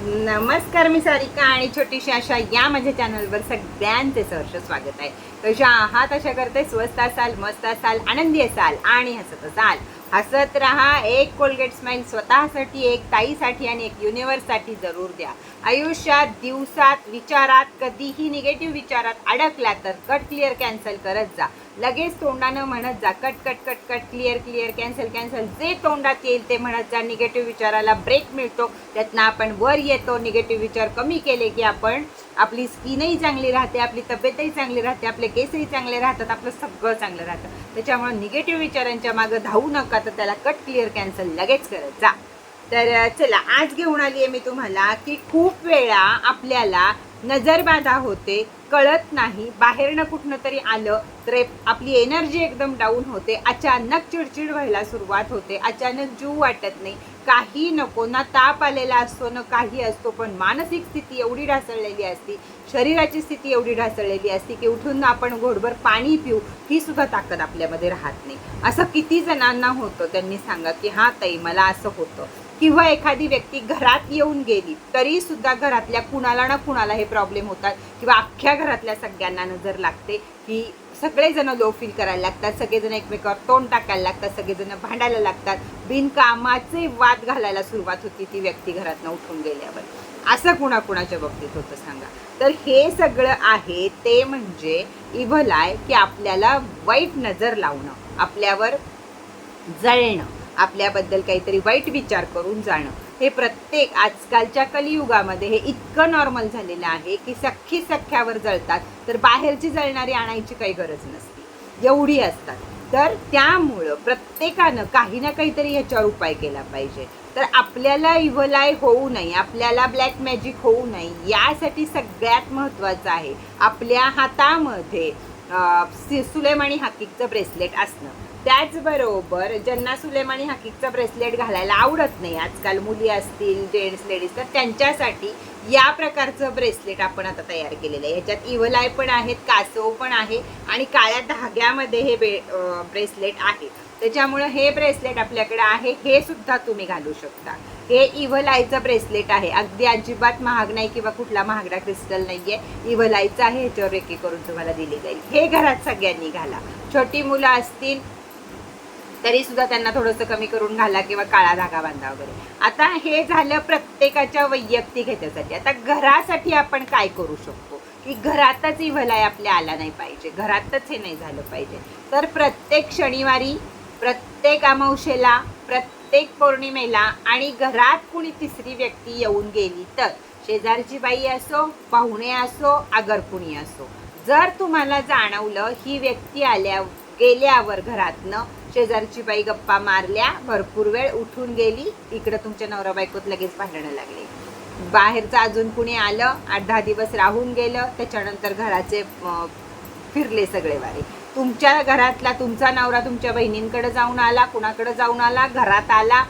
नमस्कार मी सारिका आणि छोटीशी आशा या माझ्या चॅनलवर सगळ्यांचे सहर्ष स्वागत आहे. कशा आहात? अशा करते. स्वस्त असाल मस्त असाल आनंदी असाल आणि हसत असाल. हसत राहा एक कोलगेट स्माईल स्वतःसाठी एक ताईसाठी आणि एक युनिवर्ससाठी जरूर द्या. आयुष्यात दिवसात विचारात कधीही निगेटिव्ह विचारात अडकला तर कट क्लिअर कॅन्सल करत जा. लगेच तोंडानं म्हणत जा cut cut cut cut clear clear cancel cancel जे तोंडात येईल ते म्हणत जा निगेटिव्ह विचाराला ब्रेक मिळतो. त्यातनं आपण वर येतो. निगेटिव्ह विचार कमी केले की आपण आपली स्किनही चांगली राहते आपली तब्येतही चांगली राहते आपले केसही चांगले राहतात आपलं सगळं चांगलं राहतं. त्याच्यामुळे निगेटिव्ह विचारांच्या मागं धावू नका तर त्याला कट क्लिअर कॅन्सल लगेच करत जा. तर चला आज घेऊन आली आहे मी तुम्हाला की खूप वेळा आपल्याला नजरबाधा होते कळत नाही बाहेरनं कुठनं तरी आलं तर आपली एनर्जी एकदम डाऊन होते अचानक चिडचिड व्हायला सुरुवात होते अचानक जीव वाटत नाही काही नको ना ताप आलेला असतो ना काही असतो पण मानसिक स्थिती एवढी ढासळलेली असती शरीराची स्थिती एवढी ढासळलेली असती की उठून आपण घोडभर पाणी पिऊ ही सुद्धा ताकद आपल्यामध्ये राहत नाही. असं किती जणांना होतं त्यांनी सांगा की हां ताई मला असं होतं. किंवा एखादी व्यक्ती घरात येऊन गेली तरी सुद्धा घरातल्या कुणाला ना कुणाला हे प्रॉब्लेम होतात. किंवा अख्ख्या घरातल्या सगळ्यांना नजर लागते की सगळेजण लो फील करायला लागतात सगळेजण एकमेकावर तोंड टाकायला लागतात सगळेजण भांडायला लागतात. बिनकामाचे वाद घालायला सुरुवात होती ती व्यक्ती घरातनं उठून गेल्यावर. असं कुणाकुणाच्या बाबतीत होतं सांगा. तर हे सगळं आहे ते म्हणजे इव्हल आहे की आपल्याला वाईट नजर लावणं आपल्यावर जळणं. आपल्याबद्दल काहीतरी वाईट विचार करून जाणं. हे प्रत्येक आजकालच्या कलियुगामध्ये हे इतकं नॉर्मल झालेलं आहे की सख्खी सख्ख्यावर जळतात तर बाहेरची जळणारी आणायची काही गरज नसते. एवढी असतात. तर त्यामुळं प्रत्येकानं काही ना काहीतरी ह्याच्यावर उपाय केला पाहिजे. तर आपल्याला इव्हलाय होऊ नये आपल्याला ब्लॅक मॅजिक होऊ नये यासाठी सगळ्यात महत्त्वाचं आहे आपल्या हातामध्ये सुलेमानी हाकीकचं ब्रेसलेट असणं. त्याचबरोबर ज्यांना सुलेमानी हकीकचं ब्रेसलेट घालायला आवडत नाही आजकाल मुली असतील जेंट्स लेडीज तर त्यांच्यासाठी या प्रकारचं ब्रेसलेट आपण आता तयार केलेलं आहे. ह्याच्यात इवलाय पण आहेत कासव पण आहे आणि काळ्या धाग्यामध्ये हे बे ब्रेसलेट आहे. त्याच्यामुळं हे ब्रेसलेट आपल्याकडे आहे हे सुद्धा तुम्ही घालू शकता. हे इव्हलायचं ब्रेसलेट आहे. अगदी अजिबात महाग नाही किंवा कुठला महागडा क्रिस्टल नाही आहे इव्हलायचं आहे ह्याच्यावर रेकी करून तुम्हाला दिली जाईल. हे घरात सगळ्यांनी घाला. छोटी मुलं असतील तरी सुद्धा त्यांना थोडंसं कमी करून घाला किंवा काळा धागा बांधा वगैरे. आता हे झालं प्रत्येकाच्या वैयक्तिक ह्याच्यासाठी. आता घरासाठी आपण काय करू शकतो? की घरातच इव्हलाय आपल्या आला नाही पाहिजे. घरातच हे नाही झालं पाहिजे. तर प्रत्येक शनिवारी प्रत्येक अमावशेला प्रत्येक पौर्णिमेला आणि घरात कुणी तिसरी व्यक्ती येऊन गेली तर शेजारची बाई असो पाहुणे असो अगर कुणी असो जर तुम्हाला जाणवलं ही व्यक्ती आल्या गेल्यावर घरातनं शेजारची बाई गप्पा मारल्या भरपूर वेळ उठून गेली. इकडं तुमच्या नवरा बायकोत लगेच भांडणं लागले. बाहेरचं अजून कुणी आलं आठ दहा दिवस राहून गेलं त्याच्यानंतर घराचे फिरले सगळे वारे. तुमच्या घरातला तुमचा नवरा तुमच्या बहिणींकडे जाऊन आला कुणाकडे जाऊन आला घरात आला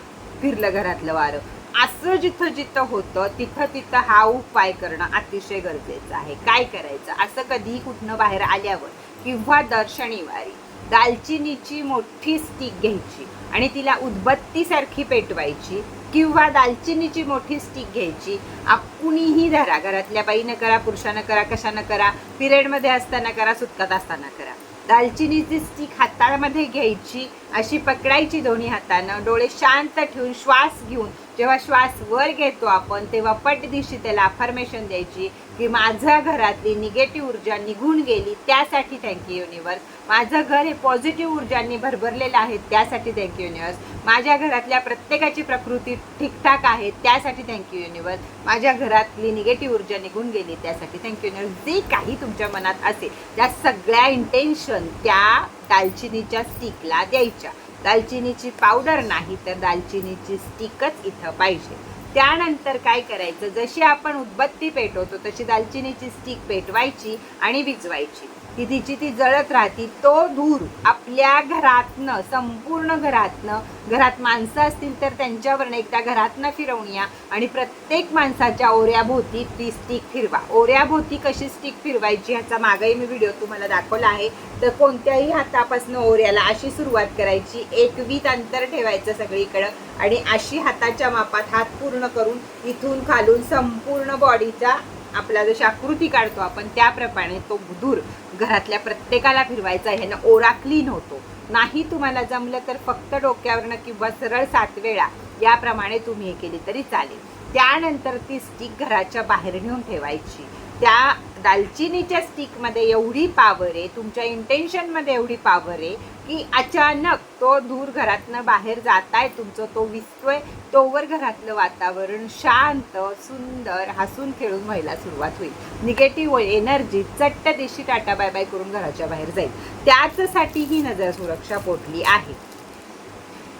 फिरलं घरातलं वारं. असं जिथं जिथं होतं तिथं तिथं हा उपाय करणं अतिशय गरजेचं आहे. काय करायचं? असं कधीही कुठनं बाहेर आल्यावर किंवा दर शनिवारी दालचिनीची मोठी स्टिक घ्यायची आणि तिला उदबत्तीसारखी पेटवायची किंवा दालचिनीची मोठी स्टिक घ्यायची. आप कुणीही धरा घरातल्या बाईनं करा पुरुषानं करा कशानं करा पिरियडमध्ये असताना करा सुटकात असताना करा. दालचिनीची स्टिक हातामध्ये घ्यायची अशी पकडायची दोन्ही हातानं डोळे शांत ठेवून श्वास घेऊन जेव्हा श्वास वर घेतो आपण तेव्हा पटदिशी त्याला अफर्मेशन द्यायची की माझ्या घरातली निगेटिव्ह ऊर्जा निघून गेली त्यासाठी थँक्यू युनिवर्स माझं घर हे पॉझिटिव्ह ऊर्जांनी भरभरलेलं आहे त्यासाठी थँक्यू युनिवर्स माझ्या घरातल्या प्रत्येकाची प्रकृती ठीकठाक आहे त्यासाठी थँक्यू युनिवर्स माझ्या घरातली निगेटिव्ह ऊर्जा निघून गेली त्यासाठी थँक्यू युनिवर्स जे काही तुमच्या मनात असेल त्या सगळ्या इंटेन्शन त्या दालचिनीच्या स्टिकला द्यायच्या. दालचिनीची पावडर नाही तर दालचिनीची स्टिकच इथं पाहिजे. त्यानंतर काय करायचं? जशी आपण उदबत्ती पेटवतो तशी दालचिनीची स्टिक पेटवायची आणि विजवायची की तिची ती जळत राहती तो धूर आपल्या घरातनं संपूर्ण घरातनं घरात माणसं असतील तर त्यांच्यावरनं एकदा घरातनं फिरवून या. आणि प्रत्येक माणसाच्या ओऱ्याभोवती ती स्टिक फिरवा. ओऱ्याभोवती कशी स्टिक फिरवायची ह्याचा मागही मी व्हिडिओ तुम्हाला दाखवला आहे. तर कोणत्याही हातापासून ओऱ्याला अशी सुरुवात करायची एकवीत अंतर ठेवायचं सगळीकडं. आणि अशी हाताच्या मापात हात पूर्ण करून इथून खालून संपूर्ण बॉडीचा आपला जशी आकृती काढतो आपण त्याप्रमाणे तो धूर घरातल्या प्रत्येकाला फिरवायचा. ह्यानं ओरा क्लीन होतो. नाही तुम्हाला जमलं तर फक्त डोक्यावरनं किंवा सरळ सात वेळा याप्रमाणे तुम्ही हे केली तरी चालेल. त्यानंतर ती स्टिक घराच्या बाहेर नेऊन ठेवायची. त्या दालचिनीच्या स्टिकमध्ये एवढी पावर आहे तुमच्या इंटेन्शनमध्ये एवढी पावर आहे की अचानक तो धूर घरातनं बाहेर जात आहे तुमचं तो विसतोय तोवर घरातलं वातावरण शांत सुंदर हसून खेळून व्हायला सुरुवात होईल. निगेटिव्ह एनर्जी चट्ट दिशी टाटा बाय बाय करून घराच्या बाहेर जाईल. त्याचसाठी ही नजर सुरक्षा पोटली आहे.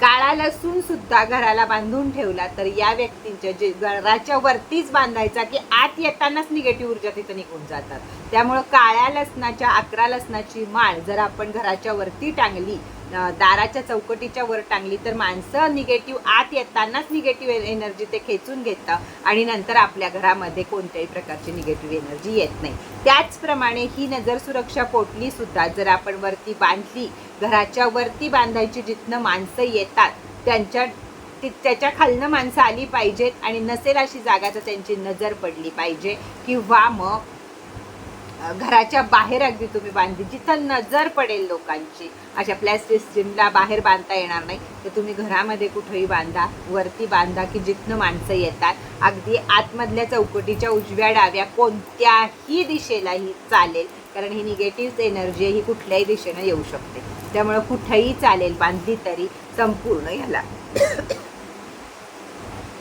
काळा लसूण सुद्धा घराला बांधून ठेवला तर या व्यक्तींच्या जे घराच्या वरतीच बांधायचा की आत येतानाच निगेटिव्ह ऊर्जा तिथं निघून जातात. त्यामुळं काळ्या लसणाच्या अकरा लसणाची माळ जर आपण घराच्या वरती टांगली दाराच्या चौकटीच्या वर टांगली तर माणसं निगेटिव्ह आत येतानाच निगेटिव्ह एनर्जी ते खेचून घेतं आणि नंतर आपल्या घरामध्ये कोणत्याही प्रकारची निगेटिव्ह एनर्जी येत नाही. त्याचप्रमाणे ही नजर सुरक्षा पोटली सुद्धा जर आपण वरती बांधली घराच्या वरती बांधायची जिथनं माणसं येतात त्यांच्या ती त्याच्या खालनं माणसं आली पाहिजेत आणि नसेल अशी जागा तर त्यांची नजर पडली पाहिजे किंवा मग घराच्या बाहेर अगदी तुम्ही बांधली जिथं नजर पडेल लोकांची. अशा प्लॅस्टिक स्टीमला बाहेर बांधता येणार नाही. तर तुम्ही घरामध्ये कुठंही बांधा वरती बांधा की जिथनं माणसं येतात. अगदी आतमधल्या चौकटीच्या उजव्या डाव्या कोणत्याही दिशेलाही चालेल. कारण ही निगेटिव्ह एनर्जी ही कुठल्याही दिशेनं येऊ शकते. त्यामुळं कुठंही चालेल बांधली तरी संपूर्ण ह्याला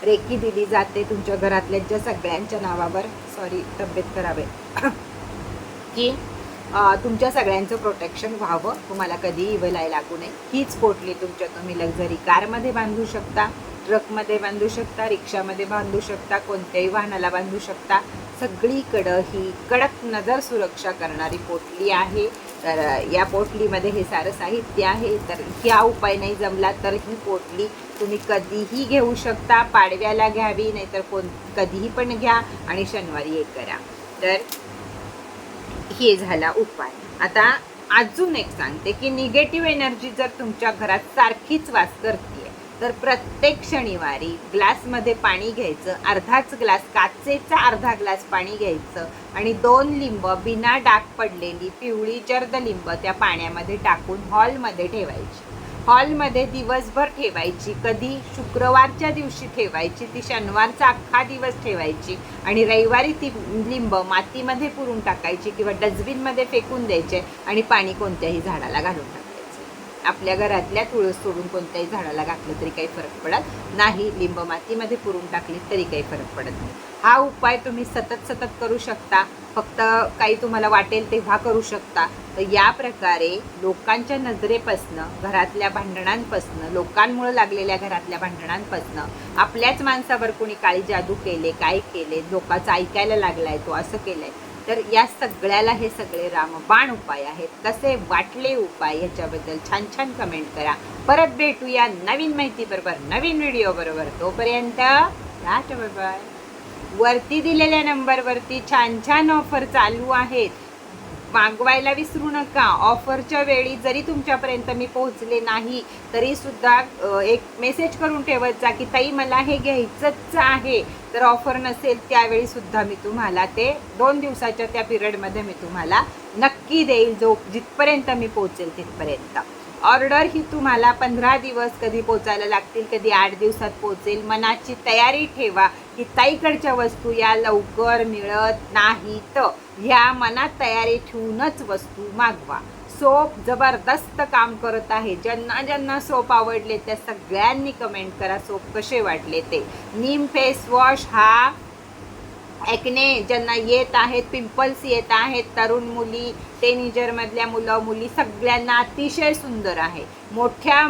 रेकी दिली जाते तुमच्या घरातल्या सगळ्यांच्या नावावर. सॉरी तब्येत करावे की तुमच्या सगळ्यांचं प्रोटेक्शन व्हावं. तुम्हाला कधीही इवलाय लागू नये. हीच पोटली तुमच्या तुम्ही लक्झरी कारमध्ये बांधू शकता ट्रकमध्ये बांधू शकता रिक्षामध्ये बांधू शकता कोणत्याही वाहनाला बांधू शकता. सगळीकडं ही कडक नजर सुरक्षा करणारी पोटली आहे. तर या पोटलीमध्ये हे सारं साहित्य आहे. तर ह्या उपाय नाही जमला तर ही पोटली तुम्ही कधीही घेऊ शकता. पाडव्याला घ्यावी नाहीतर कोण कधीही पण घ्या आणि शनिवारी एक करा. तर हे झाला उपाय. आता अजून एक सांगते की निगेटिव्ह एनर्जी जर तुमच्या घरात सारखीच वास करते तर प्रत्येक शनिवारी ग्लासमध्ये पाणी घ्यायचं अर्धाच ग्लास काचेचा अर्धा ग्लास पाणी घ्यायचं आणि दोन लिंब बिना डाग पडलेली पिवळी जर्द लिंब त्या पाण्यामध्ये टाकून हॉलमध्ये ठेवायची. हॉलमध्ये दिवसभर ठेवायची. कधी शुक्रवारच्या दिवशी ठेवायची ती शनिवारचा अख्खा दिवस ठेवायची आणि रविवारी ती लिंब मातीमध्ये पुरून टाकायची किंवा डस्टबिनमध्ये फेकून द्यायचे आणि पाणी कोणत्याही झाडाला घालून टाकायचं. आपल्या घरातल्या तुळस सोडून कोणत्याही झाडाला घातलं तरी काही फरक पडत नाही. लिंब मातीमध्ये पुरून टाकली तरी काही फरक पडत नाही. हा उपाय तुम्ही सतत सतत करू शकता. फक्त काही तुम्हाला वाटेल तेव्हा करू शकता. तर या प्रकारे लोकांच्या नजरेपासनं घरातल्या भांडणांपासनं लोकांमुळे लागलेल्या घरातल्या भांडणांपासनं आपल्याच माणसावर कोणी काळी जादू केले काय केले लोकांचं ऐकायला लागलाय तो असं केलंय. तर या सगळ्याला हे सगळे रामबाण उपाय आहेत. कसे वाटले उपाय ह्याच्याबद्दल छान छान कमेंट करा. परत भेटूया नवीन माहितीबरोबर नवीन व्हिडिओ बरोबर. तोपर्यंत बाय वरती दिलेल्या नंबरवरती छान छान ऑफर चालू आहेत. मागवायला विसरू नका. ऑफरच्या वेळी जरी तुमच्यापर्यंत मी पोहोचले नाही तरी सुद्धा एक मेसेज करून ठेवत जा की ताई मला हे घ्यायचंच आहे. तर ऑफर नसेल त्यावेळी सुद्धा मी तुम्हाला ते दोन दिवसाच्या त्या पिरियडमध्ये मी तुम्हाला नक्की देईल जो जिथपर्यंत मी पोहोचेल तिथपर्यंत. ऑर्डर ही तुम्हाला पंधरा दिवस कधी पोचायला लागतील कधी आठ दिवसात पोचेल. मनाची तयारी ठेवा की ताईकडच्या वस्तू या लवकर मिळत नाहीत. ह्या मनात तयारी ठेवूनच वस्तू मागवा. सोप जबरदस्त काम करत आहे. ज्यांना ज्यांना सोप आवडले त्या सगळ्यांनी कमेंट करा सोप कसे वाटले ते. नीम फेस वॉश हा ॲक्ने ज्यांना येत आहेत पिंपल्स येत आहेत तरुण मुली टेनिजरमधल्या मुलं मुली सगळ्यांना अतिशय सुंदर आहे. मोठ्या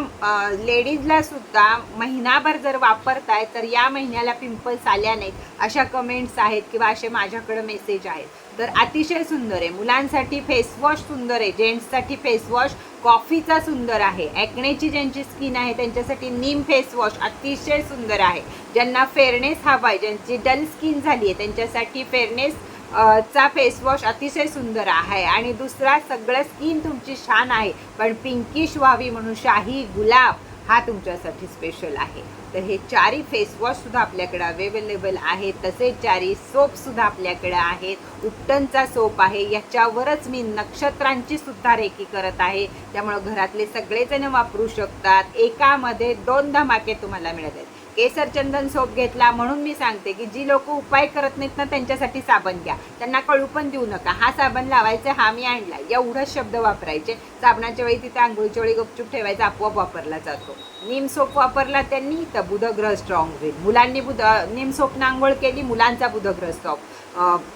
लेडीजला सुद्धा महिनाभर जर वापरताय तर या महिन्याला पिंपल्स आल्या नाहीत अशा कमेंट्स आहेत किंवा असे माझ्याकडे मेसेज आहेत. तर अतिशय सुंदर आहे. मुलांसाठी फेसवॉश सुंदर आहे. जेंट्ससाठी फेसवॉश कॉफीचा सुंदर आहे. ॲक्नेची ज्यांची स्किन आहे त्यांच्यासाठी नीम फेसवॉश अतिशय सुंदर आहे. ज्यांना फेअरनेस हवा आहे ज्यांची डल स्किन झाली आहे त्यांच्यासाठी फेअरनेस चा फेसवॉश अतिशय सुंदर आहे आणि दुसरा सगळं स्किन तुमची छान आहे पण पिंकिश व्हावी म्हणून शाही गुलाब हा तुमच्यासाठी स्पेशल आहे. तर हे चारी फेसवॉशसुद्धा आपल्याकडे अवेलेबल आहेत तसेच चारी सोपसुद्धा आपल्याकडे आहेत. उपटनचा सोप आहे याच्यावरच मी नक्षत्रांची सुद्धा रेकी करत आहे. त्यामुळं घरातले सगळेजण वापरू शकतात. एकामध्ये दोन धमाके तुम्हाला मिळत आहेत केसर चंदन सोप घेतला म्हणून मी सांगते की जी लोक उपाय करत नाहीत ना त्यांच्यासाठी साबण घ्या. त्यांना कळू पण देऊ नका. हा साबण लावायचा हा मी आणला. एवढंच शब्द वापरायचे. साबणाच्या वेळी तिथे आंघोळीच्या वेळी गपचूप ठेवायचा आपोआप वापरला जातो. नीम सोप वापरला त्यांनी तर बुधग्रह स्ट्रॉंग होईल. मुलांनी बुध नीम सोपनं आंघोळ केली मुलांचा बुधग्रह स्टॉप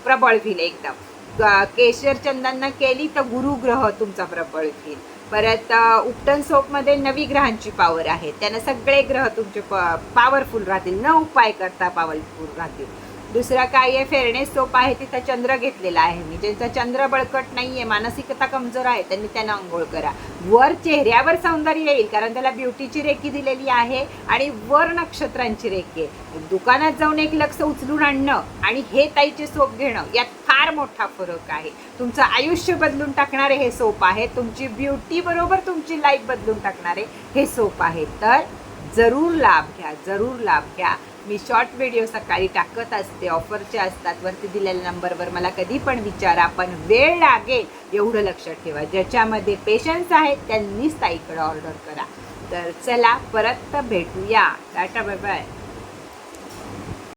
प्रबळ होईल एकदम. केशर चंदननं केली तर गुरुग्रह तुमचा प्रबळ होईल परत उपटन सोपमध्ये नवी ग्रहांची पॉवर आहे. त्यांना सगळे ग्रह तुमचे पॉवरफुल राहतील. न उपाय करता पॉवरफुल राहतील. दुसरा काय आहे? फेअरनेस सोप आहे तिथं चंद्र घेतलेला आहे मी. ज्यांचा चंद्र बळकट नाही आहे मानसिकता कमजोर आहे त्यांनी त्यांना आंघोळ करा. वर चेहऱ्यावर सौंदर्य येईल कारण त्याला ब्युटीची रेखी दिलेली आहे आणि वर नक्षत्रांची रेखी आहे. दुकानात जाऊन एक लक्ष उचलून आणणं आणि हे ताईचे सोप घेणं यात फार मोठा फरक आहे. तुमचं आयुष्य बदलून टाकणारे हे सोप आहे तुमची ब्युटी बरोबर तुमची लाईफ बदलून टाकणारे हे सोप आहे. तर जरूर लाभ घ्या जरूर लाभ घ्या. मी शॉर्ट व्हिडिओ सकाळी टाकत असते. ऑफरचे असतात. वरती दिलेल्या नंबरवर मला कधी पण विचारा पण वेळ लागेल एवढं लक्षात ठेवा. ज्याच्यामध्ये पेशन्स आहेत त्यांनीच ताईकडे ऑर्डर करा. तर चला परत भेटूया. Tata bye bye